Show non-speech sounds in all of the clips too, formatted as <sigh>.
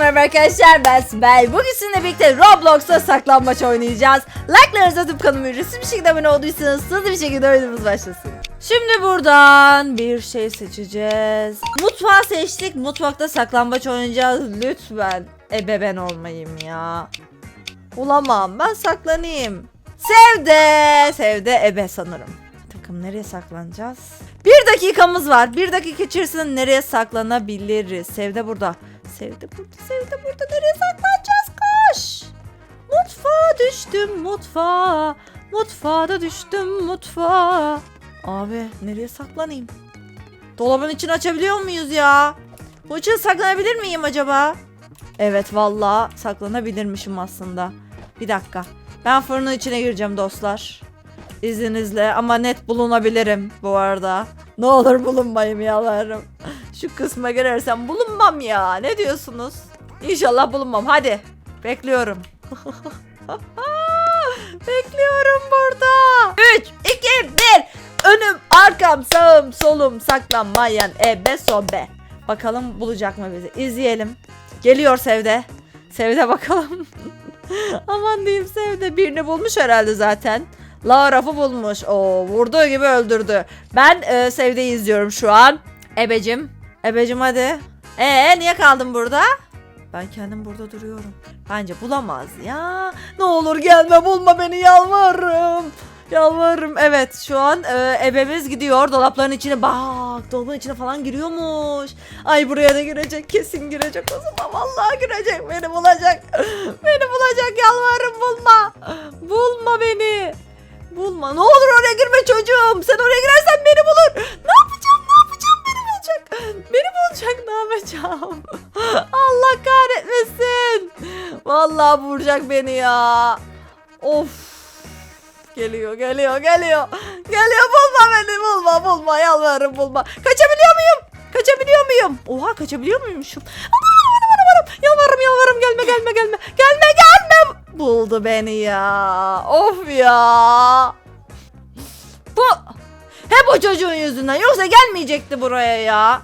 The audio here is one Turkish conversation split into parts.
merhaba arkadaşlar ben Sibel. Bugün sizinle birlikte Roblox'ta saklambaç oynayacağız. Like'larınızı atıp kanalıma ücretsiz bir şekilde abone olduysanız hızlı bir şekilde oyunumuz başlasın. Şimdi buradan bir şey seçeceğiz. Mutfağı seçtik. Mutfakta saklambaç oynayacağız. Lütfen ebeben olmayayım ya. Olamam ben saklanayım. Sevde. Sevde ebe sanırım. Takım nereye saklanacağız? Bir dakikamız var. Bir dakika içerisinde nereye saklanabiliriz? Sevde burada. Sevde burada. Sevde burada. Nereye saklanacağız? Koş. Mutfağa düştüm mutfağa. Mutfağa düştüm mutfağa. Abi nereye saklanayım? Dolabın içini açabiliyor muyuz ya? Bu içine saklanabilir miyim acaba? Evet valla saklanabilirmişim aslında. Bir dakika. Ben fırının içine gireceğim dostlar. İzninizle ama net bulunabilirim bu arada. Ne olur bulunmayayım yalvarırım. Şu kısma girersem bulunmam ya. Ne diyorsunuz? İnşallah bulunmam. Hadi. Bekliyorum. <laughs> Bekliyorum burada. 3, 2, 1. Önüm, arkam, sağım, solum saklanmayan ebe sobe. Bakalım bulacak mı bizi? İzleyelim. Geliyor Sevde. Sevde bakalım. <laughs> Aman diyeyim Sevde birini bulmuş herhalde zaten. Laraf'ı bulmuş. Oo vurduğu gibi öldürdü. Ben e, Sevde'yi izliyorum şu an. Ebecim. Ebecim hadi. Ee niye kaldın burada? Ben kendim burada duruyorum. Bence bulamaz ya. Ne olur gelme bulma beni yalvarırım. Yalvarırım. Evet şu an e, ebemiz gidiyor. Dolapların içine bak. Dolabın içine falan giriyormuş. Ay buraya da girecek. Kesin girecek o zaman. Vallahi girecek. Beni bulacak. <laughs> Beni bulacak. Yalvarırım bulma. Bulma beni. Bulma. Ne olur oraya girme çocuğum. Sen oraya girersen beni bulur. Ne yapacağım? Beni bulacak. Ne yapacağım? Allah kahretmesin. Vallahi vuracak beni ya. Of. Geliyor, geliyor, geliyor. Geliyor bulma beni, bulma, bulma. Yalvarırım bulma. Kaçabiliyor muyum? Kaçabiliyor muyum? Oha kaçabiliyor muymuşum? Aman aman aman. Yalvarırım, yalvarırım. Gelme, gelme, gelme. Gelme, gelme. Buldu beni ya. Of ya. Bu hep o çocuğun yüzünden. Yoksa gelmeyecekti buraya ya.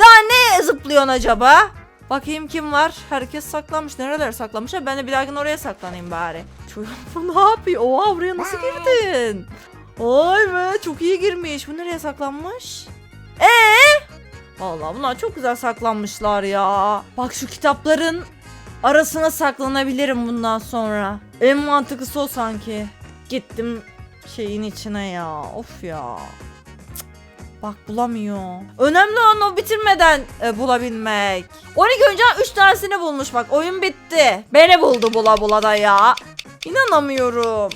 Daha ne zıplıyorsun acaba? Bakayım kim var? Herkes saklanmış. Nereler saklanmış? Ben de bir dahakine oraya saklanayım bari. Çocuk <laughs> bu ne yapıyor? Oha buraya nasıl girdin? Vay be çok iyi girmiş. Bu nereye saklanmış? Ee? Vallahi bunlar çok güzel saklanmışlar ya. Bak şu kitapların arasına saklanabilirim bundan sonra. En mantıklısı o sanki. Gittim şeyin içine ya. Of ya. Bak bulamıyor. Önemli olan o bitirmeden e, bulabilmek. 12 önce 3 tanesini bulmuş bak. Oyun bitti. Beni buldu bula bula da ya. İnanamıyorum.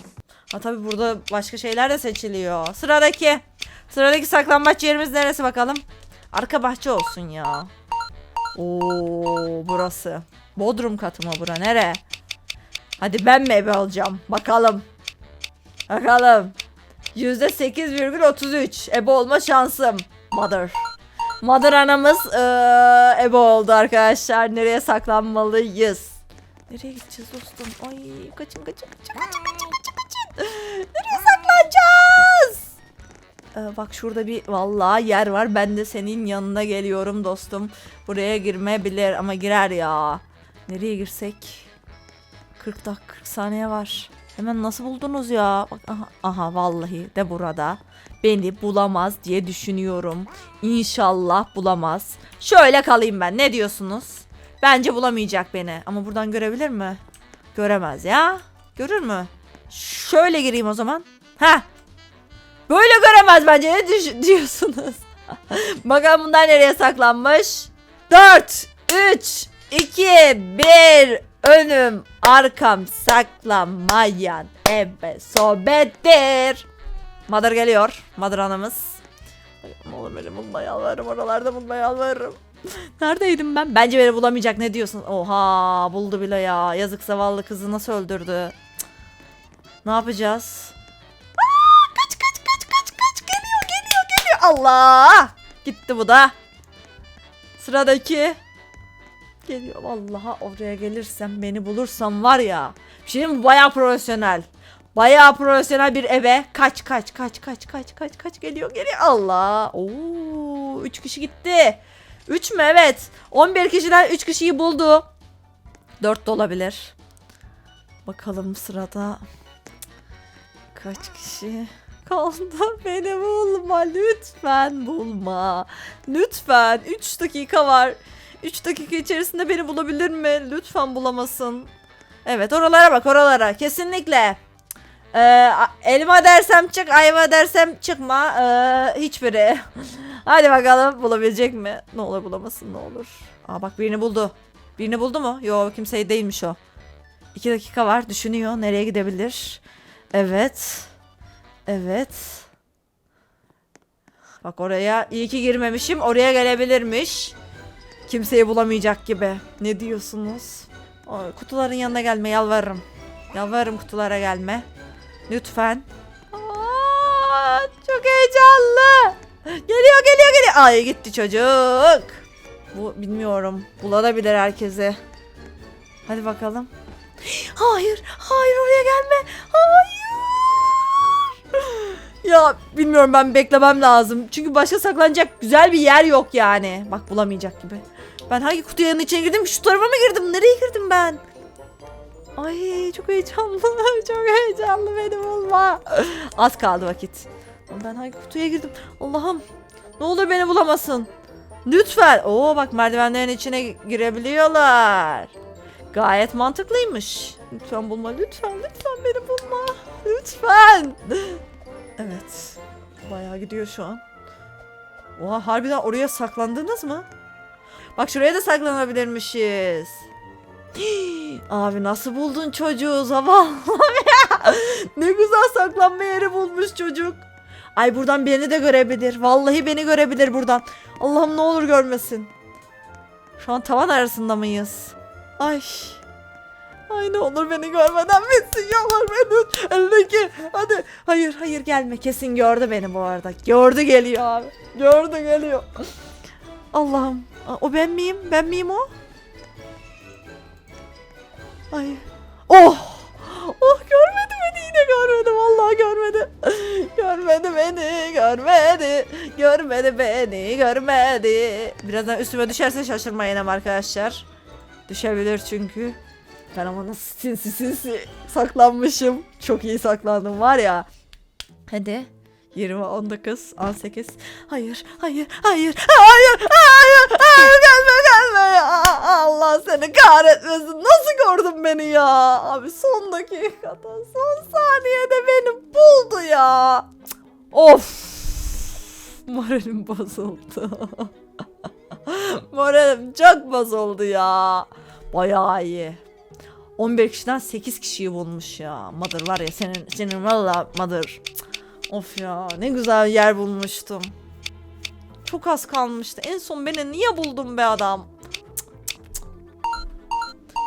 Ha tabi burada başka şeyler de seçiliyor. Sıradaki. Sıradaki saklambaç yerimiz neresi bakalım? Arka bahçe olsun ya. Oo burası. Bodrum katı mı bura nere? Hadi ben mi eve alacağım? Bakalım. Bakalım. %8,33 ebe olma şansım. Mother. Mother anamız eee ebe oldu arkadaşlar. Nereye saklanmalıyız? Nereye gideceğiz dostum? Ay kaçın kaçın kaçın kaçın kaçın kaçın. Nereye saklanacağız? Ee, bak şurada bir vallahi yer var. Ben de senin yanına geliyorum dostum. Buraya girmeyebilir ama girer ya. Nereye girsek? 40 dakika 40 saniye var. Hemen nasıl buldunuz ya? Aha, aha vallahi de burada. Beni bulamaz diye düşünüyorum. İnşallah bulamaz. Şöyle kalayım ben. Ne diyorsunuz? Bence bulamayacak beni. Ama buradan görebilir mi? Göremez ya. Görür mü? Şöyle gireyim o zaman. Ha. Böyle göremez bence. Ne <laughs> diyorsunuz? <laughs> Bakalım bunlar nereye saklanmış? 4, 3, 2, 1. Önüm, arkam saklanmayan ebe sohbettir. Mother geliyor. Mother anamız. Olur beni bulma yalvarırım. Oralarda bulma yalvarırım. <laughs> Neredeydim ben? Bence beni bulamayacak. Ne diyorsun? Oha buldu bile ya. Yazık zavallı kızı nasıl öldürdü? Ne yapacağız? Aa, kaç kaç kaç kaç kaç. Geliyor geliyor geliyor. Allah. Gitti bu da. Sıradaki. Geliyor vallahi oraya gelirsem beni bulursam var ya. Şimdi bu bayağı profesyonel. Bayağı profesyonel bir eve. Kaç kaç kaç kaç kaç kaç kaç geliyor geliyor. Allah. Oo, 3 kişi gitti. 3 mü? Evet. 11 kişiden 3 kişiyi buldu. 4 de olabilir. Bakalım sırada kaç kişi kaldı? <laughs> Beni bulma lütfen bulma. Lütfen 3 dakika var. 3 dakika içerisinde beni bulabilir mi? Lütfen bulamasın. Evet oralara bak oralara kesinlikle. Ee, elma dersem çık ayva dersem çıkma. Ee, hiçbiri. <laughs> Hadi bakalım bulabilecek mi? Ne olur bulamasın ne olur. Aa bak birini buldu. Birini buldu mu? Yo kimseyi değilmiş o. İki dakika var düşünüyor nereye gidebilir. Evet. Evet. Bak oraya iyi ki girmemişim. Oraya gelebilirmiş. Kimseyi bulamayacak gibi. Ne diyorsunuz? Ay, kutuların yanına gelme yalvarırım. Yalvarırım kutulara gelme. Lütfen. Aa, çok heyecanlı. Geliyor geliyor geliyor. Ay gitti çocuk. Bu bilmiyorum. Bulabilir herkese. Hadi bakalım. Hayır, hayır oraya gelme. Hayır. Ya bilmiyorum ben beklemem lazım. Çünkü başka saklanacak güzel bir yer yok yani. Bak bulamayacak gibi. Ben hangi kutuyanın içine girdim? Şu tarafa mı girdim? Nereye girdim ben? Ay çok heyecanlı. <laughs> Çok heyecanlı beni bulma. Az kaldı vakit. Ben hangi kutuya girdim? Allah'ım. Ne olur beni bulamasın. Lütfen. Oo bak merdivenlerin içine girebiliyorlar. Gayet mantıklıymış. Lütfen bulma. Lütfen. Lütfen beni bulma. Lütfen. Evet. Bayağı gidiyor şu an. Oha harbiden oraya saklandınız mı? Bak şuraya da saklanabilirmişiz. Hii, Abi nasıl buldun çocuğu zavallı ya. <laughs> Ne güzel saklanma yeri bulmuş çocuk. Ay buradan beni de görebilir. Vallahi beni görebilir buradan. Allah'ım ne olur görmesin. Şu an tavan arasında mıyız? Ay. Ay ne olur beni görmeden bitsin yalvar beni. Eldeki. Hadi. Hayır hayır gelme. Kesin gördü beni bu arada. Gördü geliyor abi. Gördü geliyor. Allah'ım. Aa, O ben miyim? Ben miyim o? Ay. Oh. Oh görmedi beni yine görmedi. Vallahi görmedi. Görmedi beni. Görmedi. Görmedi beni. Görmedi. Birazdan üstüme düşerse şaşırmayın arkadaşlar. Düşebilir çünkü. Ben ama nasıl sinsi sinsi saklanmışım. Çok iyi saklandım var ya. Hadi. 20, 19, 18. Hayır, hayır, hayır, hayır, hayır, hayır, gelme, gelme ya. Allah seni kahretmesin. Nasıl gördün beni ya? Abi son dakikada, son saniyede beni buldu ya. Of. Moralim bozuldu. Moralim çok bozuldu ya. Bayağı iyi. 11 kişiden 8 kişiyi bulmuş ya. Mother var ya senin senin valla Mother. Cık. Of ya ne güzel yer bulmuştum. Çok az kalmıştı. En son beni niye buldun be adam?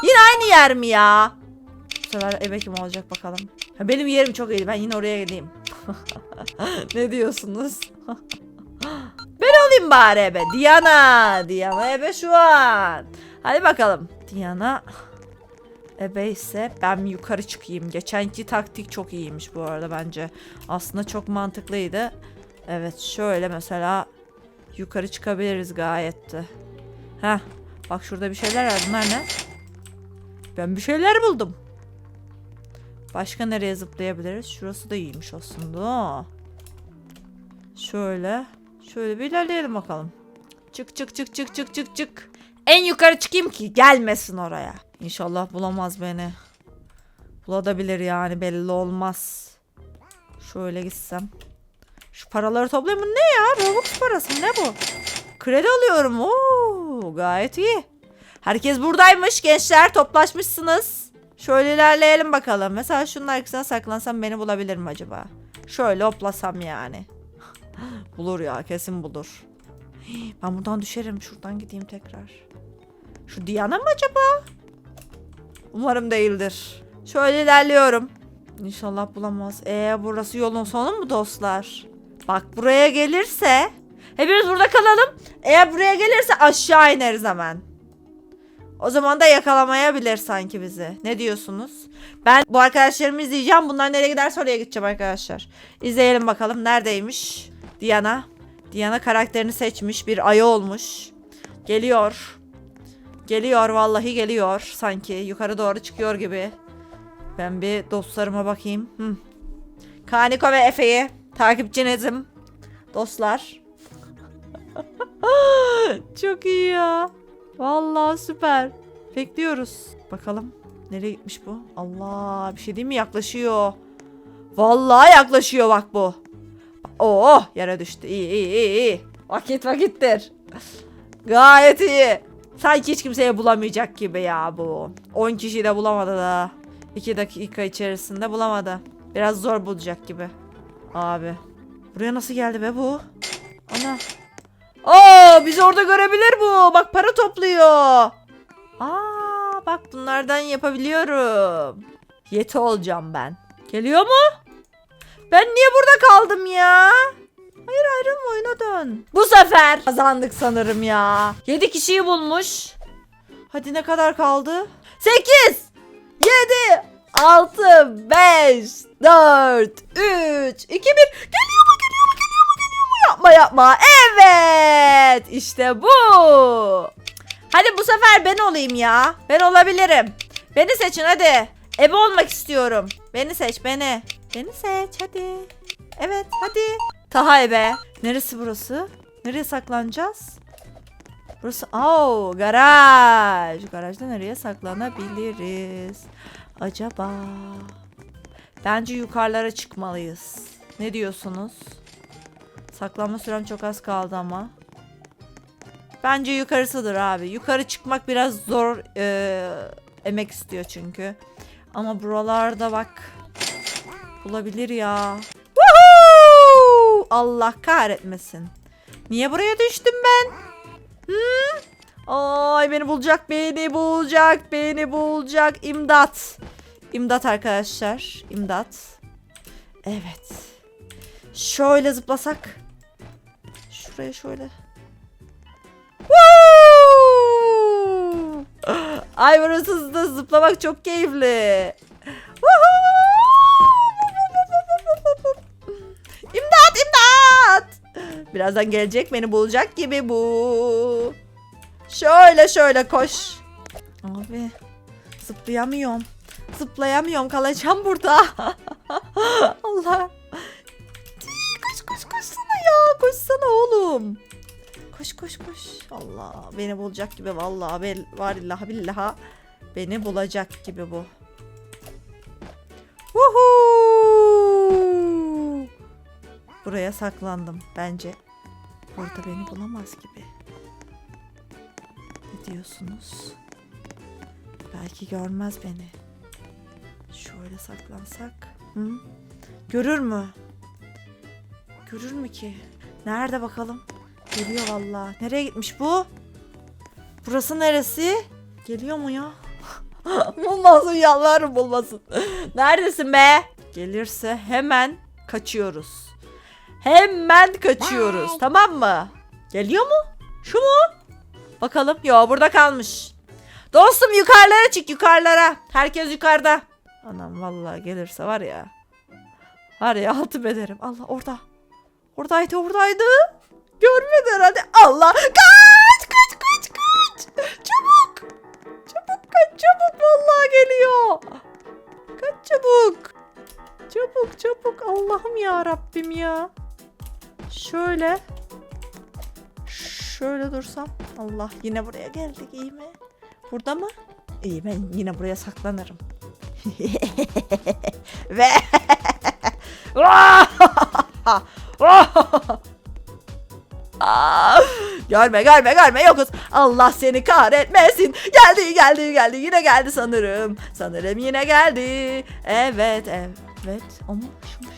Yine aynı yer mi ya? Bu sefer ebe kim olacak bakalım. Ha, benim yerim çok iyiydi. Ben yine oraya gideyim. <laughs> ne diyorsunuz? <laughs> ben olayım bari ebe. Diana. Diana ebe şu an. Hadi bakalım. Diana ebe ise ben yukarı çıkayım. Geçenki taktik çok iyiymiş bu arada bence. Aslında çok mantıklıydı. Evet şöyle mesela yukarı çıkabiliriz gayet de. Heh bak şurada bir şeyler var. Bunlar ne? Ben bir şeyler buldum. Başka nereye zıplayabiliriz? Şurası da iyiymiş aslında. Şöyle. Şöyle bir ilerleyelim bakalım. Çık çık çık çık çık çık çık. En yukarı çıkayım ki gelmesin oraya. İnşallah bulamaz beni. Bulabilir yani belli olmaz. Şöyle gitsem. Şu paraları toplayayım. Bu ne ya? Robux parası ne bu? Kredi alıyorum. Oo, gayet iyi. Herkes buradaymış gençler. Toplaşmışsınız. Şöyle ilerleyelim bakalım. Mesela şunun arkasına saklansam beni bulabilir mi acaba? Şöyle hoplasam yani. <laughs> bulur ya kesin bulur. Ben buradan düşerim. Şuradan gideyim tekrar. Şu Diana mı acaba? Umarım değildir. Şöyle ilerliyorum. İnşallah bulamaz. Ee burası yolun sonu mu dostlar? Bak buraya gelirse hepimiz burada kalalım. Eğer buraya gelirse aşağı ineriz hemen. O zaman da yakalamayabilir sanki bizi. Ne diyorsunuz? Ben bu arkadaşlarımı izleyeceğim. Bunlar nereye giderse oraya gideceğim arkadaşlar. İzleyelim bakalım neredeymiş Diana. Diana karakterini seçmiş. Bir ayı olmuş. Geliyor. Geliyor vallahi geliyor sanki. Yukarı doğru çıkıyor gibi. Ben bir dostlarıma bakayım. Hı. Kaniko ve Efe'yi takipçinizim. Dostlar. <laughs> Çok iyi ya. Vallahi süper. Bekliyoruz. Bakalım nereye gitmiş bu? Allah bir şey değil mi yaklaşıyor. Vallahi yaklaşıyor bak bu. Oo yere düştü. İyi iyi iyi iyi. Vakit vakittir. <laughs> Gayet iyi. Sanki hiç kimseye bulamayacak gibi ya bu. 10 kişiyi de bulamadı da. 2 dakika içerisinde bulamadı. Biraz zor bulacak gibi. Abi. Buraya nasıl geldi be bu? Ana. Oo bizi orada görebilir bu. Bak para topluyor. Aa bak bunlardan yapabiliyorum. Yeti olacağım ben. Geliyor mu? Ben niye burada kaldım ya? Hayır ayrılma oyuna dön. Bu sefer. Kazandık sanırım ya. 7 kişiyi bulmuş. Hadi ne kadar kaldı? 8 7 6 5 4 3 2 1 Geliyor mu geliyor mu geliyor mu geliyor mu? Yapma yapma. Evet işte bu. Hadi bu sefer ben olayım ya. Ben olabilirim. Beni seçin hadi. Ebe olmak istiyorum. Beni seç beni. Beni seç hadi. Evet hadi Taha ebe Neresi burası? Nereye saklanacağız? Burası Oo garaj. Garajda nereye saklanabiliriz? Acaba? Bence yukarılara çıkmalıyız. Ne diyorsunuz? Saklanma sürem çok az kaldı ama. Bence yukarısıdır abi. Yukarı çıkmak biraz zor eee, emek istiyor çünkü. Ama buralarda bak. Bulabilir ya. Allah kahretmesin. Niye buraya düştüm ben? Hı? Ay beni bulacak, beni bulacak, beni bulacak. İmdat. İmdat arkadaşlar. İmdat. Evet. Şöyle zıplasak. Şuraya şöyle. Woo! <gasps> Ay burası da zıplamak çok keyifli. Woohoo! Birazdan gelecek beni bulacak gibi bu. Şöyle şöyle koş. Abi zıplayamıyorum. Zıplayamıyorum kalacağım burada. <laughs> Allah. Koş koş koşsana ya. Koşsana oğlum. Koş koş koş. Allah beni bulacak gibi vallahi bel var illah billah. Beni bulacak gibi bu. Woohoo! Buraya saklandım bence. Burada beni bulamaz gibi. Ne diyorsunuz? Belki görmez beni. Şöyle saklansak. Hı? Görür mü? Görür mü ki? Nerede bakalım? Geliyor valla. Nereye gitmiş bu? Burası neresi? Geliyor mu ya? <laughs> bulmasın yalvarırım bulmasın. Neredesin be? Gelirse hemen kaçıyoruz. Hemen kaçıyoruz. Bye. Tamam mı? Geliyor mu? Şu mu? Bakalım. Yo burada kalmış. Dostum yukarılara çık yukarılara. Herkes yukarıda. Anam vallahi gelirse var ya. Var ya altı ederim. Allah orada. Oradaydı oradaydı. Görmedi herhalde. Allah. Kaç kaç kaç kaç. Çabuk. Çabuk kaç çabuk vallahi geliyor. Kaç çabuk. Çabuk çabuk Allah'ım ya Rabbim ya. Şöyle. Şöyle dursam. Allah yine buraya geldik iyi mi? Burada mı? İyi ben yine buraya saklanırım. <laughs> Ve <laughs> Görme görme görme yokuz. Allah seni kahretmesin. Geldi geldi geldi yine geldi sanırım. Sanırım yine geldi. Evet evet. Şu mu şu mu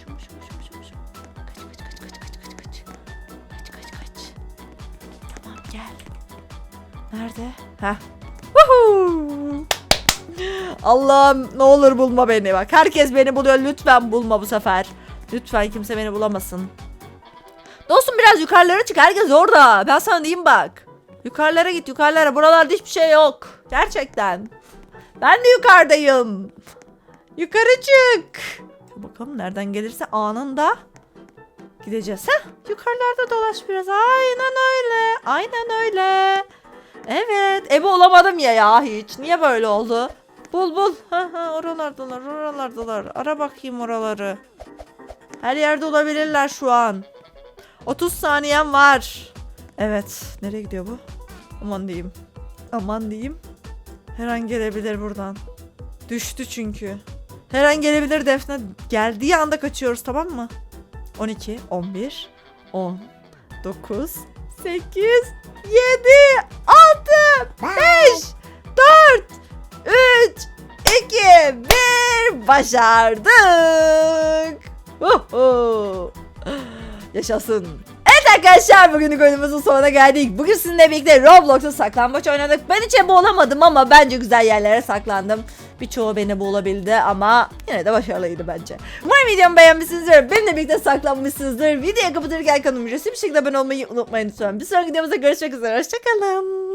Nerede? Heh. Allah'ım ne olur bulma beni bak. Herkes beni buluyor. Lütfen bulma bu sefer. Lütfen kimse beni bulamasın. Dostum biraz yukarılara çık. Herkes orada. Ben sana diyeyim bak. Yukarılara git yukarılara. Buralarda hiçbir şey yok. Gerçekten. Ben de yukarıdayım. Yukarı çık. Bakalım nereden gelirse anında gideceğiz. Heh, yukarılarda dolaş biraz. Aynen öyle. Aynen öyle. Evet. Ebe olamadım ya ya hiç. Niye böyle oldu? Bul bul. Oralardalar oralardalar. Ara bakayım oraları. Her yerde olabilirler şu an. 30 saniyem var. Evet. Nereye gidiyor bu? Aman diyeyim. Aman diyeyim. Her an gelebilir buradan. Düştü çünkü. Her an gelebilir Defne. Geldiği anda kaçıyoruz tamam mı? 12, 11, 10, 9, 8, 7, 6, 5, 4, 3, 2, 1. Başardık. Uhu. Yaşasın. Evet arkadaşlar bugünlük oyunumuzun sonuna geldik. Bugün sizinle birlikte Roblox'ta saklambaç oynadık. Ben hiç ebe olamadım ama bence güzel yerlere saklandım. Birçoğu beni bulabildi ama yine de başarılıydı bence. Umarım videomu beğenmişsinizdir. Benimle birlikte saklanmışsınızdır. Videoyu kapatırken kanalıma ücretsiz bir şekilde abone olmayı unutmayın lütfen. Bir sonraki videomuzda görüşmek üzere. Hoşçakalın.